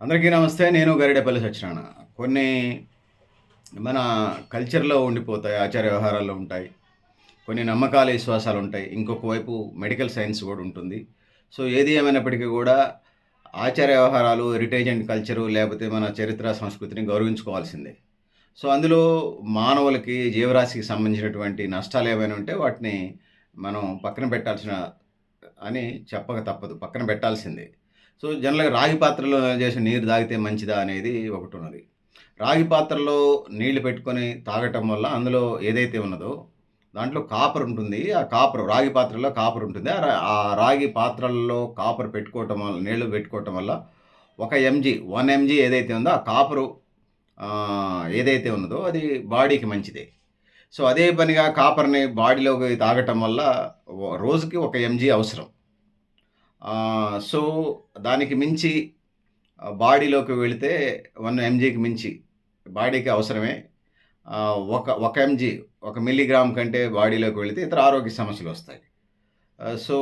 అందరికీ నమస్తే నేను గరిడేపల్లి సత్యనారాయణ. కొన్ని మన కల్చర్లో ఉండిపోతాయి ఆచార వ్యవహారాల్లో ఉంటాయి కొన్ని నమ్మకాలు విశ్వాసాలు ఉంటాయి. ఇంకొక వైపు మెడికల్ సైన్స్ కూడా ఉంటుంది. సో ఏది ఏమైనప్పటికీ కూడా ఆచార వ్యవహారాలు హెరిటేజ్ అండ్ కల్చరు లేకపోతే మన చరిత్ర సంస్కృతిని గౌరవించుకోవాల్సిందే. సో అందులో మానవులకి జీవరాశికి సంబంధించినటువంటి నష్టాలు ఏమైనా ఉంటే వాటిని మనం పక్కన పెట్టాల్సిన అని చెప్పక తప్పదు పక్కన పెట్టాల్సిందే. సో జనరల్గా రాగి పాత్రలో చేసి నీరు తాగితే మంచిదా అనేది ఒకటి ఉన్నది. రాగి పాత్రలో నీళ్ళు పెట్టుకొని తాగటం వల్ల అందులో ఏదైతే ఉన్నదో దాంట్లో కాపర్ ఉంటుంది. ఆ కాపర్ రాగి పాత్రలో కాపర్ ఉంటుంది. ఆ రాగి పాత్రల్లో కాపర్ పెట్టుకోవటం వల్ల నీళ్ళు పెట్టుకోవటం వల్ల ఒక ఎంజీ వన్ ఎంజీ ఏదైతే ఉందో ఆ కాపరు ఏదైతే ఉన్నదో అది బాడీకి మంచిదే. సో అదే పనిగా కాపర్ని బాడీలోకి తాగటం వల్ల రోజుకి ఒక ఎంజీ అవసరం. సో దానికి మించి బాడీలోకి వెళితే వన్ ఎంజీకి మించి బాడీకి అవసరమే. ఒక ఒక ఎంజీ ఒక మిల్లీగ్రామ్ కంటే బాడీలోకి వెళితే ఇతర ఆరోగ్య సమస్యలు వస్తాయి. సో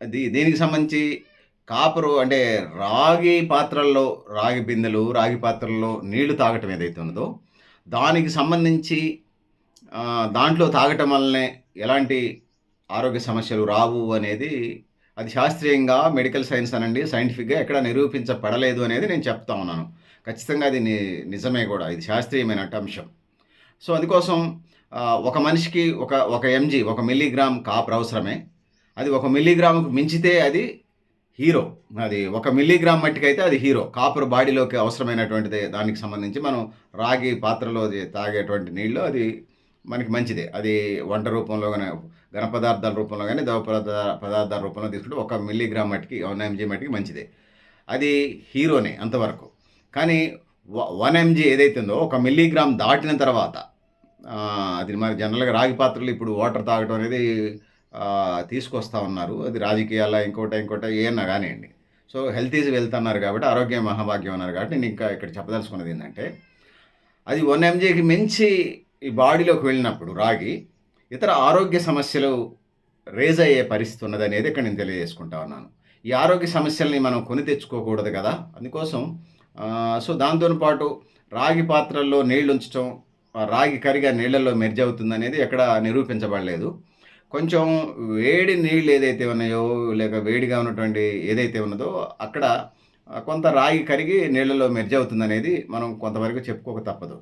దీ దీనికి సంబంధించి కాపరు అంటే రాగి పాత్రల్లో రాగి బిందెలు రాగి పాత్రల్లో నీళ్ళు తాగటం ఏదైతే ఉన్నదో దానికి సంబంధించి దాంట్లో తాగటం వల్లనే ఎలాంటి ఆరోగ్య సమస్యలు రావు అనేది అది శాస్త్రీయంగా మెడికల్ సైన్స్ అనండి సైంటిఫిక్గా ఎక్కడ నిరూపించబడలేదు అనేది నేను చెప్తా ఉన్నాను. ఖచ్చితంగా అది నిజమే కూడా ఇది శాస్త్రీయమైన అంశం సో అందుకోసం ఒక మనిషికి ఒక ఒక ఎంజీ ఒక మిల్లీగ్రామ్ కాపర్ అవసరమే. అది ఒక మిల్లీగ్రామ్కు మించితే అది హీరో. అది ఒక మిల్లీగ్రామ్ మట్టికైతే అది హీరో. కాపర్ బాడీలోకి అవసరమైనటువంటిది దానికి సంబంధించి మనం రాగి పాత్రలో అది తాగేటువంటి నీళ్ళు అది మనకి మంచిదే. అది వంట రూపంలో కానీ ఘన పదార్థాల రూపంలో కానీ ద్రవ పదార్థ పదార్థాల రూపంలో తీసుకుంటే ఒక మిల్లీగ్రామ్ మట్టికి వన్ ఎంజీ మట్టికి మంచిదే. అది హీరోనే అంతవరకు. కానీ వన్ ఎంజీ ఏదైతే ఉందో ఒక మిల్లీగ్రామ్ దాటిన తర్వాత అది మరి జనరల్గా రాగి పాత్రలు ఇప్పుడు వాటర్ తాగడం అనేది తీసుకొస్తా ఉన్నారు. అది రాజకీయాల ఇంకోట ఇంకోట ఏమన్నా కానివ్వండి. సో హెల్త్ ఈజ్ వెల్త్ అన్నారు కాబట్టి ఆరోగ్యం మహాభాగ్యం అన్నారు కాబట్టి నేను ఇంకా ఇక్కడ చెప్పదలుచుకున్నది ఏంటంటే అది వన్ ఎంజీకి మించి ఈ బాడీలోకి వెళ్ళినప్పుడు రాగి ఇతర ఆరోగ్య సమస్యలు రేజ్ అయ్యే పరిస్థితి ఉన్నది అనేది ఇక్కడ నేను తెలియజేసుకుంటా ఉన్నాను. ఈ ఆరోగ్య సమస్యల్ని మనం కొని తెచ్చుకోకూడదు కదా? అందుకోసం సో దాంతో పాటు రాగి పాత్రల్లో నీళ్ళు ఉంచడం రాగి కరిగా నీళ్ళల్లో మెర్జ్ అవుతుంది అనేది ఎక్కడ నిరూపించబడలేదు. కొంచెం వేడి నీళ్ళు ఏదైతే ఉన్నాయో లేక వేడిగా ఉన్నటువంటి ఏదైతే ఉన్నదో అక్కడ కొంత రాగి కరిగి నీళ్ళలో మెర్జ్ అవుతుంది అనేది మనం కొంతవరకు చెప్పుకోక తప్పదు.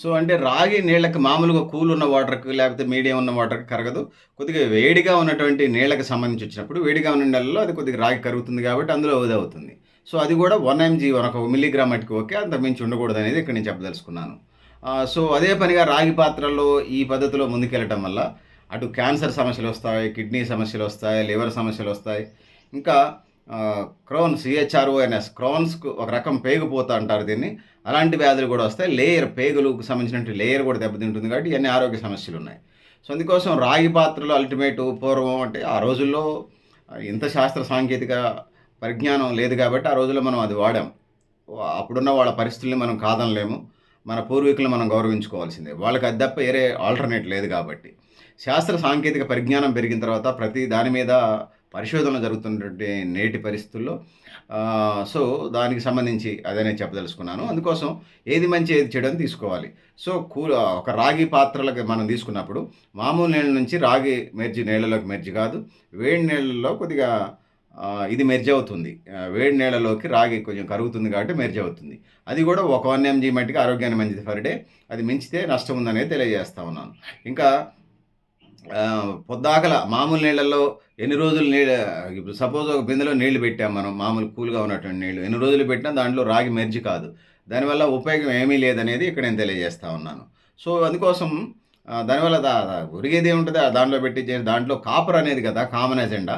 సో అంటే రాగి నీళ్ళకి మామూలుగా కూల్ ఉన్న వాటర్కి లేకపోతే మీడియం ఉన్న వాటర్కి కరగదు. కొద్దిగా వేడిగా ఉన్నటువంటి నీళ్ళకి సంబంధించి వచ్చినప్పుడు వేడిగా ఉన్న నీళ్ళలో అది కొద్దిగా రాగి కరుగుతుంది కాబట్టి అందులో అవుతుంది సో అది కూడా వన్ ఎంజీ ఒక మిల్లీగ్రామ్ అటుకు ఓకే అంత మించి ఉండకూడదు అనేది ఇక్కడ నేను చెప్పదలుచుకున్నాను. సో అదే పనిగా రాగి పాత్రలో ఈ పద్ధతిలో ముందుకెళ్ళటం వల్ల అటు క్యాన్సర్ సమస్యలు వస్తాయి కిడ్నీ సమస్యలు వస్తాయి లివర్ సమస్యలు వస్తాయి. ఇంకా క్రోన్ సిహెచ్ఆర్ఓఎన్ఎస్ క్రోన్స్కు ఒక రకం పేగిపోతా అంటారు దీన్ని. అలాంటి వ్యాధులు కూడా వస్తాయి. లేయర్ పేగులకు సంబంధించిన లేయర్ కూడా దెబ్బతింటుంది కాబట్టి ఇవన్నీ ఆరోగ్య సమస్యలు ఉన్నాయి. సో అందుకోసం రాగి పాత్రలు అల్టిమేట్ పూర్వం అంటే ఆ రోజుల్లో ఇంత శాస్త్ర సాంకేతిక పరిజ్ఞానం లేదు కాబట్టి ఆ రోజుల్లో మనం అది వాడాం. అప్పుడున్న వాళ్ళ పరిస్థితుల్ని మనం కాదనలేము. మన పూర్వీకులను మనం గౌరవించుకోవాల్సిందే. వాళ్ళకి అది తప్ప వేరే ఆల్టర్నేట్ లేదు కాబట్టి. శాస్త్ర సాంకేతిక పరిజ్ఞానం పెరిగిన తర్వాత ప్రతి దాని మీద పరిశోధనలు జరుగుతున్నటువంటి నేటి పరిస్థితుల్లో సో దానికి సంబంధించి అదనే చెప్పదలుచుకున్నాను. అందుకోసం ఏది మంచి ఏది చెడు అని తీసుకోవాలి. సో కూ ఒక రాగి పాత్రలకు మనం తీసుకున్నప్పుడు మామూలు నీళ్ళ నుంచి రాగి మెర్జి నీళ్ళలోకి మెర్జి కాదు వేడి నీళ్ళలో కొద్దిగా ఇది మెర్జ్ అవుతుంది. వేడి నీళ్ళలోకి రాగి కొంచెం కరుగుతుంది కాబట్టి మెర్జ్ అవుతుంది. అది కూడా ఒక వన్ ఎంజీ మట్టికి ఆరోగ్యానికి మంచిది ఫర్ డే. అది మించితే నష్టం ఉందనేది తెలియజేస్తా ఉన్నాను. ఇంకా పొద్దాకల మామూలు నీళ్ళల్లో ఎన్ని రోజులు నీళ్ళ ఇప్పుడు సపోజ్ ఒక బిందెలో నీళ్ళు పెట్టాం మనం మామూలు కూల్గా ఉన్నటువంటి నీళ్ళు ఎన్ని రోజులు పెట్టినా దాంట్లో రాగి మెర్జి కాదు. దానివల్ల ఉపయోగం ఏమీ లేదనేది ఇక్కడ నేను తెలియజేస్తా ఉన్నాను. సో అందుకోసం దానివల్ల దా ఉరిగేది ఏముంటుంది ఆ దాంట్లో పెట్టి దాంట్లో కాపర్ అనేది కదా కామన్ ఎజెండా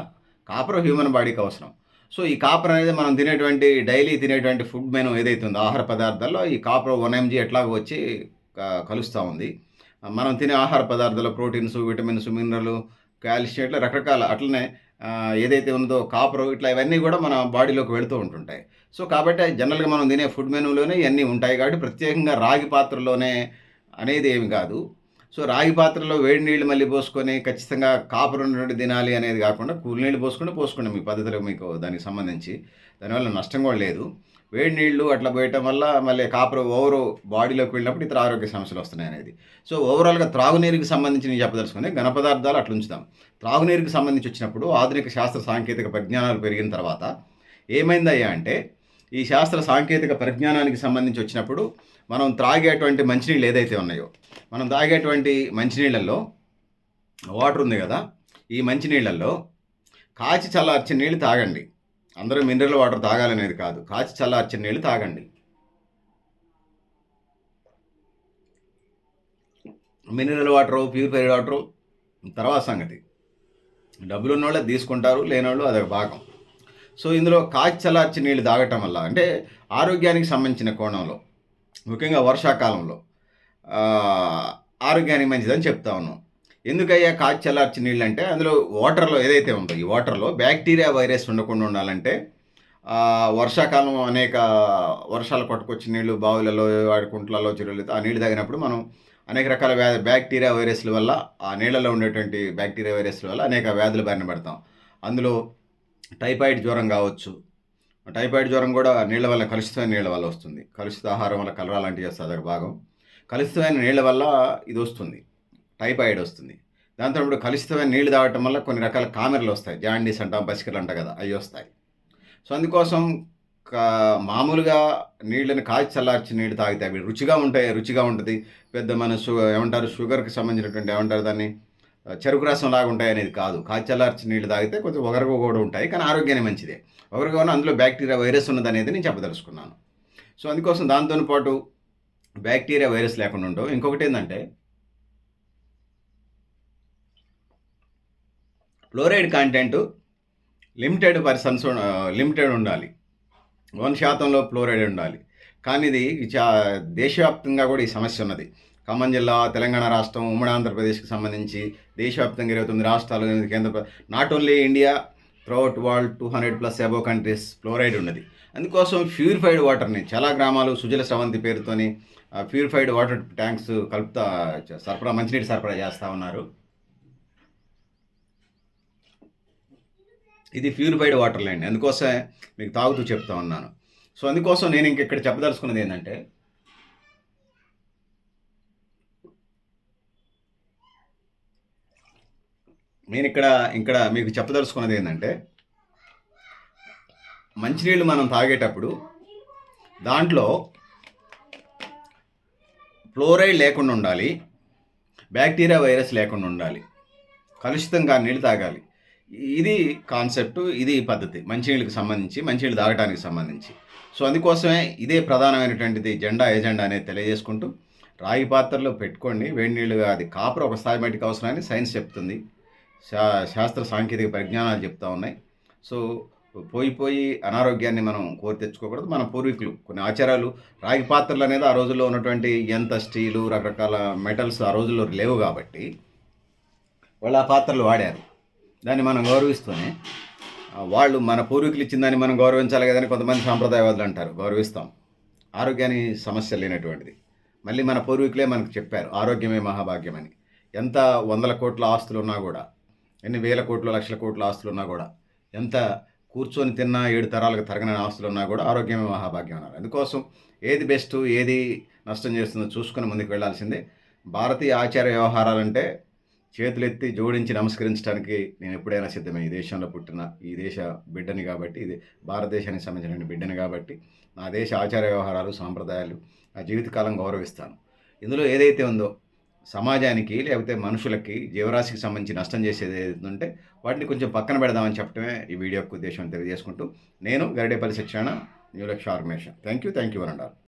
కాపర్ హ్యూమన్ బాడీకి అవసరం. సో ఈ కాపర్ అనేది మనం తినేటువంటి డైలీ తినేటువంటి ఫుడ్ మెనూ ఏదైతే ఉందో ఆహార పదార్థాల్లో ఈ కాపర్ వన్ ఎంజీ ఎట్లాగో వచ్చి కలుస్తూ ఉంది. మనం తినే ఆహార పదార్థాలు ప్రోటీన్స్ విటమిన్స్ మినరల్ కాల్షియం ఇట్లా రకరకాల అట్లనే ఏదైతే ఉందో కాపరు ఇట్లా ఇవన్నీ కూడా మన బాడీలోకి వెళుతూ ఉంటుంటాయి. సో కాబట్టి జనరల్గా మనం తినే ఫుడ్ మెనూలోనే ఇవన్నీ ఉంటాయి కాబట్టి ప్రత్యేకంగా రాగి పాత్రలోనే అనేది ఏమి కాదు. సో రాగి పాత్రలో వేడి నీళ్ళు మళ్ళీ పోసుకొని ఖచ్చితంగా కాపర్ నుండి తినాలి అనేది కాకుండా కూల్ నీళ్ళు పోసుకుంటే పోసుకోండి మీ పద్ధతిలో మీకు దానికి సంబంధించి. దానివల్ల నష్టం కూడా లేదు. వేడి నీళ్ళు అట్లా పోయటం వల్ల మళ్ళీ కాపర్ ఓవర్ బాడీలోకి వెళ్ళినప్పుడు ఇతర ఆరోగ్య సమస్యలు వస్తున్నాయి అనేది. సో ఓవరాల్గా త్రాగునీరుకి సంబంధించి నేను చెప్పదలుచుకుంది ఘన పదార్థాలు అట్లా ఉంచుతాం త్రాగునీరుకి సంబంధించి వచ్చినప్పుడు ఆధునిక శాస్త్ర సాంకేతిక పరిజ్ఞానాలు పెరిగిన తర్వాత ఏమైందయ్యా అంటే ఈ శాస్త్ర సాంకేతిక పరిజ్ఞానానికి సంబంధించి వచ్చినప్పుడు మనం త్రాగేటువంటి మంచినీళ్ళు ఏదైతే ఉన్నాయో మనం తాగేటువంటి మంచినీళ్ళల్లో వాటర్ ఉంది కదా ఈ మంచినీళ్ళల్లో కాచి చల్లార్చిన నీళ్ళు తాగండి. అందరూ మినరల్ వాటర్ తాగాలనేది కాదు. కాచి చల్లార్చిన నీళ్ళు తాగండి. మినరల్ వాటరు ప్యూరిఫైడ్ వాటరు తర్వాత సంగతి. డబ్బులు ఉన్న వాళ్ళే తీసుకుంటారు లేనోళ్ళు అదొక భాగం. సో ఇందులో కాచి చల్లార్చి నీళ్ళు తాగటం వల్ల అంటే ఆరోగ్యానికి సంబంధించిన కోణంలో ముఖ్యంగా వర్షాకాలంలో ఆరోగ్యానికి మంచిదని చెప్తా ఉన్నాం. ఎందుకయ్యా కాచి చల్లార్చి నీళ్ళు అంటే అందులో వాటర్లో ఏదైతే ఉందో ఈ వాటర్లో బ్యాక్టీరియా వైరస్ ఉండకుండా ఉండాలంటే వర్షాకాలం అనేక వర్షాలు పట్టుకొచ్చి నీళ్ళు బావులలో వాడి కుంట్లలో చెరువులు ఆ నీళ్ళు తాగినప్పుడు మనం అనేక రకాల వ్యా బ్యాక్టీరియా వైరస్ల వల్ల ఆ నీళ్ళలో ఉండేటువంటి బ్యాక్టీరియా వైరస్ల వల్ల అనేక వ్యాధులు బారిన పడతాం. అందులో టైఫాయిడ్ జ్వరం కావచ్చు. టైఫాయిడ్ జ్వరం కూడా నీళ్ళ వల్ల కలుషితమైన నీళ్ళ వల్ల వస్తుంది. కలుషిత ఆహారం వల్ల కలరా లాంటివి చేస్తుంది అదొక భాగం. కలుషితమైన నీళ్ళ వల్ల ఇది వస్తుంది. టైఫాయిడ్ వస్తుంది. దాంతో ఇప్పుడు కలుషితమైన నీళ్ళు తాగటం వల్ల కొన్ని రకాల కామెరలు వస్తాయి. జాండీస్ అంటాం పసికలు అంట కదా అవి వస్తాయి. సో అందుకోసం మామూలుగా నీళ్ళని కాచి చల్లార్చి నీళ్ళు తాగితే అవి రుచిగా ఉంటాయి రుచిగా ఉంటుంది. పెద్ద మన షు ఏమంటారు షుగర్కి సంబంధించినటువంటి ఏమంటారు దాన్ని? చెరుకు రసం లాగా ఉంటాయి అనేది కాదు. కాచి చల్లార్చి నీళ్ళు తాగితే కొంచెం ఒగరుగా కూడా ఉంటాయి కానీ ఆరోగ్యానికి మంచిదే. ఒగరుగా ఉన్న అందులో బ్యాక్టీరియా వైరస్ ఉన్నది అనేది నేను చెప్పదలుచుకున్నాను. సో అందుకోసం దాంతో పాటు బ్యాక్టీరియా వైరస్ లేకుండా ఉండవు. ఇంకొకటి ఏంటంటే fluoride content limited persons limited ఉండాలి. వన్ శాతంలో ఫ్లోరైడ్ ఉండాలి. కానీ ఇది చా దేశవ్యాప్తంగా కూడా ఈ సమస్య ఉన్నది. ఖమ్మం జిల్లా తెలంగాణ రాష్ట్రం ఉమ్మడి ఆంధ్రప్రదేశ్కి సంబంధించి దేశవ్యాప్తంగా ఇరవై తొమ్మిది రాష్ట్రాలు కేంద్ర not only India throughout world two hundred plus above countries fluoride ఉన్నది. అందుకోసం ప్యూరిఫైడ్ వాటర్ని చాలా గ్రామాలు సుజల స్రవంతి పేరుతోని ప్యూరిఫైడ్ వాటర్ ట్యాంక్స్ కలుపుతా సరఫరా మంచినీటి సరఫరా చేస్తూ ఉన్నారు. ఇది ప్యూరిఫైడ్ వాటర్ అండి అందుకోసమే మీకు తాగుతూ చెప్తా ఉన్నాను. సో అందుకోసం నేను ఇంక ఇక్కడ చెప్పదలుచుకున్నది ఏంటంటే నేను ఇక్కడ ఇక్కడ మీకు చెప్పదలుచుకున్నది ఏంటంటే మంచినీళ్ళు మనం తాగేటప్పుడు దాంట్లో ఫ్లోరైడ్ లేకుండా ఉండాలి బ్యాక్టీరియా వైరస్ లేకుండా ఉండాలి కలుషితంగా నీళ్ళు తాగాలి. ఇది కాన్సెప్ట్ ఇది పద్ధతి. మంచినీళ్ళకి సంబంధించి మంచినీళ్ళు తాగడానికి సంబంధించి. సో అందుకోసమే ఇదే ప్రధానమైనటువంటిది జెండా ఏజెండా అనేది తెలియజేసుకుంటూ రాగి పాత్రలో పెట్టుకోండి. వేడి నీళ్ళుగా అది కాపర్ ఒక స్థాయి మట్టికి అవసరమని సైన్స్ చెప్తుంది. శా శాస్త్ర సాంకేతిక పరిజ్ఞానాలు చెప్తా ఉన్నాయి. సో పోయి పోయి అనారోగ్యాన్ని మనం కోరి తెచ్చుకోకూడదు. మన పూర్వీకులు కొన్ని ఆచారాలు రాగి పాత్రలు అనేది ఆ రోజుల్లో ఉన్నటువంటి ఎంత స్టీలు రకరకాల మెటల్స్ ఆ రోజుల్లో లేవు కాబట్టి వాళ్ళు ఆ పాత్రలు వాడారు. దాన్ని మనం గౌరవిస్తూనే వాళ్ళు మన పూర్వీకులు ఇచ్చిన దాన్ని మనం గౌరవించాలి కదని కొంతమంది సాంప్రదాయవాదులు అంటారు గౌరవిస్తాం. ఆరోగ్యాన్ని సమస్య లేనటువంటిది. మళ్ళీ మన పూర్వీకులే మనకు చెప్పారు ఆరోగ్యమే మహాభాగ్యం అని ఎంత వందల కోట్ల ఆస్తులు ఉన్నా కూడా ఎన్ని వేల కోట్ల లక్షల కోట్ల ఆస్తులు ఉన్నా కూడా ఎంత కూర్చొని తిన్నా ఏడు తరాలకు తరగని ఆస్తులు ఉన్నా కూడా ఆరోగ్యమే మహాభాగ్యం అన్నారు. అందుకోసం ఏది బెస్ట్ ఏది నష్టం చేస్తుందో చూసుకుని ముందుకు వెళ్ళాల్సిందే భారతీయ ఆచార వ్యవహారాలంటే చేతులెత్తి జోడించి నమస్కరించడానికి నేను ఎప్పుడైనా సిద్ధమే. ఈ దేశంలో పుట్టిన ఈ దేశ బిడ్డని కాబట్టి ఇది భారతదేశానికి సంబంధించిన బిడ్డని కాబట్టి నా దేశ ఆచార వ్యవహారాలు సాంప్రదాయాలు నా జీవితకాలం గౌరవిస్తాను. ఇందులో ఏదైతే ఉందో సమాజానికి లేకపోతే మనుషులకి జీవరాశికి సంబంధించి నష్టం చేసేది ఏదైతే ఉంటే వాటిని కొంచెం పక్కన పెడదామని చెప్పడమే ఈ వీడియోకు ఉద్దేశం తెలియజేసుకుంటూ నేను గరిడేపల్లి శిక్షణ న్యూ ఆర్మేషన్ థ్యాంక్ యూ థ్యాంక్ యూ అనంటారు